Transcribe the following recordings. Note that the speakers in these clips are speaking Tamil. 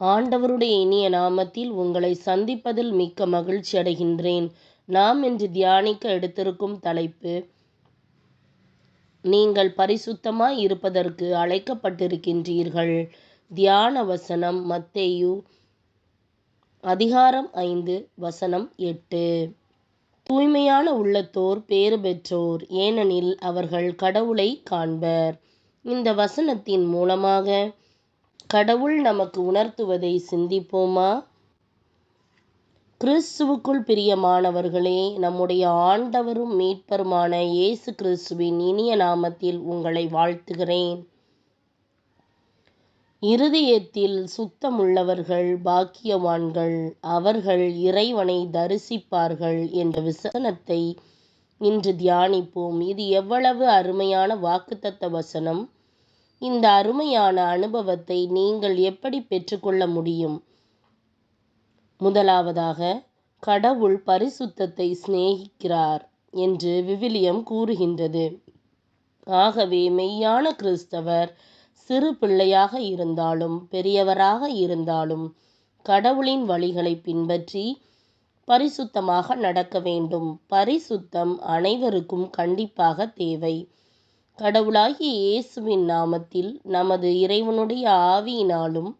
ஆண்டவருடைய இனிய நாமத்தில் உங்களை சந்திப்பதில் மிக்க மகிழ்ச்சி அடைகின்றேன். நாம் இன்று தியானிக்க எடுத்திருக்கும் தலைப்பு நீங்கள் பரிசுத்தமாய் இருப்பதற்கு அழைக்கப்பட்டிருக்கின்றீர்கள். தியான வசனம் மத்தேயு அதிகாரம் ஐந்து வசனம் எட்டு. தூய்மையான உள்ளத்தோர் பேறு பெற்றோர் ஏனெனில் அவர்கள் கடவுளை காண்பர். இந்த வசனத்தின் மூலமாக கடவுள் நமக்கு உணர்த்துவதை சிந்திப்போமா? கிறிஸ்துவுக்குள் பிரியமானவர்களே நம்முடைய ஆண்டவரும் மீட்பருமான இயேசு கிறிஸ்துவின் இனிய நாமத்தில் உங்களை வாழ்த்துகிறேன். இருதயத்தில் சுத்தமுள்ளவர்கள் பாக்கியவான்கள் அவர்கள் இறைவனை தரிசிப்பார்கள் என்ற விசனத்தை இன்று தியானிப்போம். இது எவ்வளவு அருமையான வாக்குத்தத்த வசனம். இந்த அருமையான அனுபவத்தை நீங்கள் எப்படி பெற்றுக்கொள்ள முடியும்? முதலாவதாக கடவுள் பரிசுத்தத்தை சிநேகிக்கிறார் என்று விவிலியம் கூறுகின்றது. ஆகவே மெய்யான கிறிஸ்தவர் சிறு பிள்ளையாக இருந்தாலும் பெரியவராக இருந்தாலும் கடவுளின் வழிகளை பின்பற்றி பரிசுத்தமாக நடக்க வேண்டும். பரிசுத்தம் அனைவருக்கும் கண்டிப்பாக தேவை. கடவுளாகிய இயேசுவின் நாமத்தில் நமது இறைவனுடைய ஆவியினாலும்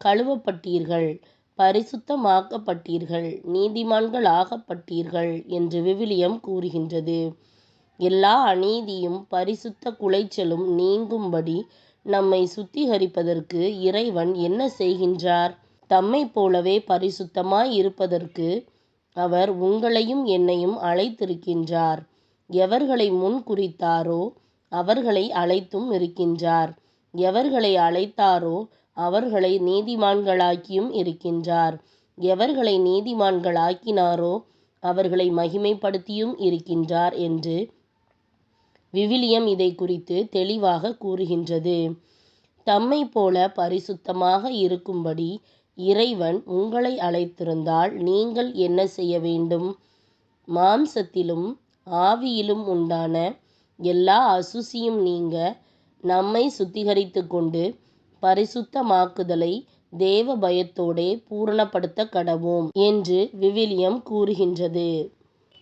கழுவப்பட்டீர்கள் பரிசுத்தமாக்கப்பட்டீர்கள் நீதிமான்கள் ஆகப்பட்டீர்கள் என்று விவிலியம் கூறுகின்றது. எல்லா அநீதியும் பரிசுத்த குலைச்சலும் நீங்கும்படி நம்மை சுத்திகரிப்பதற்கு இறைவன் என்ன செய்கின்றார்? தம்மை போலவே பரிசுத்தமாய் இருப்பதற்கு அவர் உங்களையும் என்னையும் அழைத்திருக்கின்றார். எவர்களை முன் குறித்தாரோ அவர்களை அழைத்தும் இருக்கின்றார். எவர்களை அழைத்தாரோ அவர்களை நீதிமான்களாக்கியும் இருக்கின்றார். எவர்களை நீதிமான்களாக்கினாரோ அவர்களை மகிமைப்படுத்தியும் இருக்கின்றார் என்று விவிலியம் இதை குறித்து தெளிவாக கூறுகின்றது. தம்மை போல பரிசுத்தமாக இருக்கும்படி இறைவன் உங்களை அழைத்திருந்தால் நீங்கள் என்ன செய்ய வேண்டும்? மாம்சத்திலும் ஆவியிலும் உண்டான எல்லா அசுசியும் நீங்க நம்மை சுத்திகரித்து கொண்டு பரிசுத்தமாக்குதலை தேவ பயத்தோடே பூரணப்படுத்த கடவோம் என்று விவிலியம் கூறுகின்றது.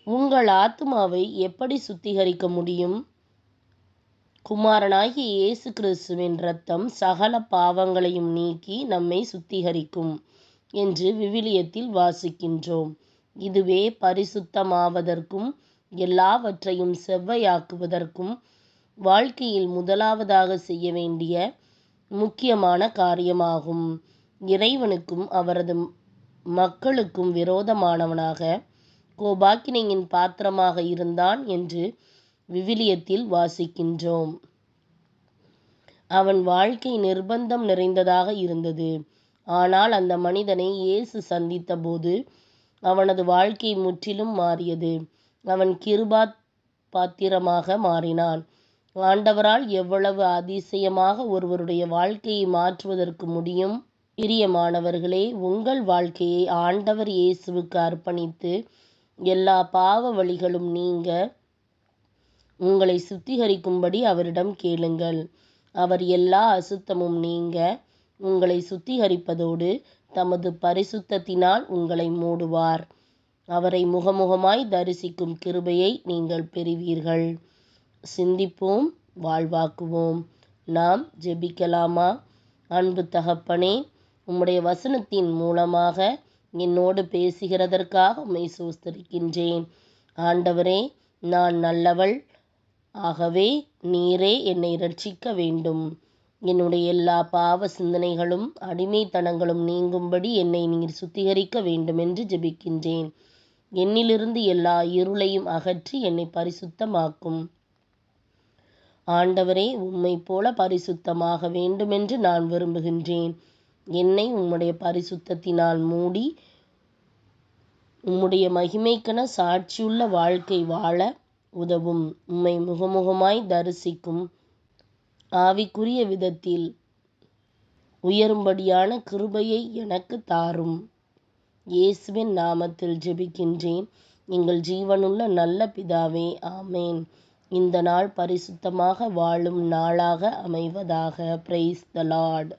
உங்கள் ஆத்மாவை எப்படி சுத்திகரிக்க முடியும்? குமாரனாகிய இயேசு கிறிஸ்துவின் இரத்தம் சகல பாவங்களையும் நீக்கி நம்மை சுத்திகரிக்கும் என்று விவிலியத்தில் வாசிக்கின்றோம். இதுவே பரிசுத்தமாவதற்கும் எல்லாவற்றையும் செவ்வையாக்குவதற்கும் வாழ்க்கையில் முதலாவதாக செய்ய வேண்டிய முக்கியமான காரியமாகும். இறைவனுக்கும் அவரது மக்களுக்கும் விரோதமானவனாக கோபாக்கினையின் பாத்திரமாக இருந்தான் என்று விவிலியத்தில் வாசிக்கின்றோம். அவன் வாழ்க்கை நிர்பந்தம் நிறைந்ததாக இருந்தது. ஆனால் அந்த மனிதனை இயேசு சந்தித்த போது அவனது வாழ்க்கை முற்றிலும் மாறியது. அவன் கிருபா பாத்திரமாக மாறினான். ஆண்டவரால் எவ்வளவு அதிசயமாக ஒருவருடைய வாழ்க்கையை மாற்றுவதற்கு முடியும். பிரியமானவர்களே உங்கள் வாழ்க்கையை ஆண்டவர் இயேசுவுக்கு அர்ப்பணித்து எல்லா பாவ வழிகளும் நீங்க உங்களை சுத்திகரிக்கும்படி அவரிடம் கேளுங்கள். அவர் எல்லா அசுத்தமும் நீங்க உங்களை சுத்திகரிப்பதோடு தமது பரிசுத்தத்தினால் உங்களை மூடுவார். அவரை முகமுகமாய் தரிசிக்கும் கிருபையை நீங்கள் பெறுவீர்கள். சிந்திப்போம் வாழ்வாக்குவோம். நாம் ஜெபிக்கலாமா? அன்பு தகப்பனே உம்முடைய வசனத்தின் மூலமாக என்னோடு பேசுகிறதற்காக உம்மை சோஸ்தரிக்கின்றேன். ஆண்டவரே நான் நல்லவள் ஆகவே நீரே என்னை ரட்சிக்க வேண்டும். என்னுடைய எல்லா பாவ சிந்தனைகளும் அடிமைத்தனங்களும் நீங்கும்படி என்னை நீர் சுத்திகரிக்க வேண்டும் என்று ஜெபிக்கின்றேன். என்னிலிருந்து எல்லா இருளையும் அகற்றி என்னை பரிசுத்தமாக்கும். ஆண்டவரே உம்மை போல பரிசுத்தமாக வேண்டுமென்று நான் விரும்புகின்றேன். என்னை உம்முடைய பரிசுத்தத்தினால் மூடி உம்முடைய மகிமைக்கென சாட்சியுள்ள வாழ்க்கை வாழ உதவும். உம்மை முகமுகமாய் தரிசிக்கும். ஆவிக்குரிய விதத்தில் உயரும்படியான கிருபையை எனக்கு தாரும். இயேசுவின் நாமத்தில் ஜெபிக்கின்றேன். எங்கள் ஜீவனுள்ள நல்ல பிதாவே ஆமேன். இந்த நாள் பரிசுத்தமாக வாழும் நாளாக அமைவதாக. Praise the Lord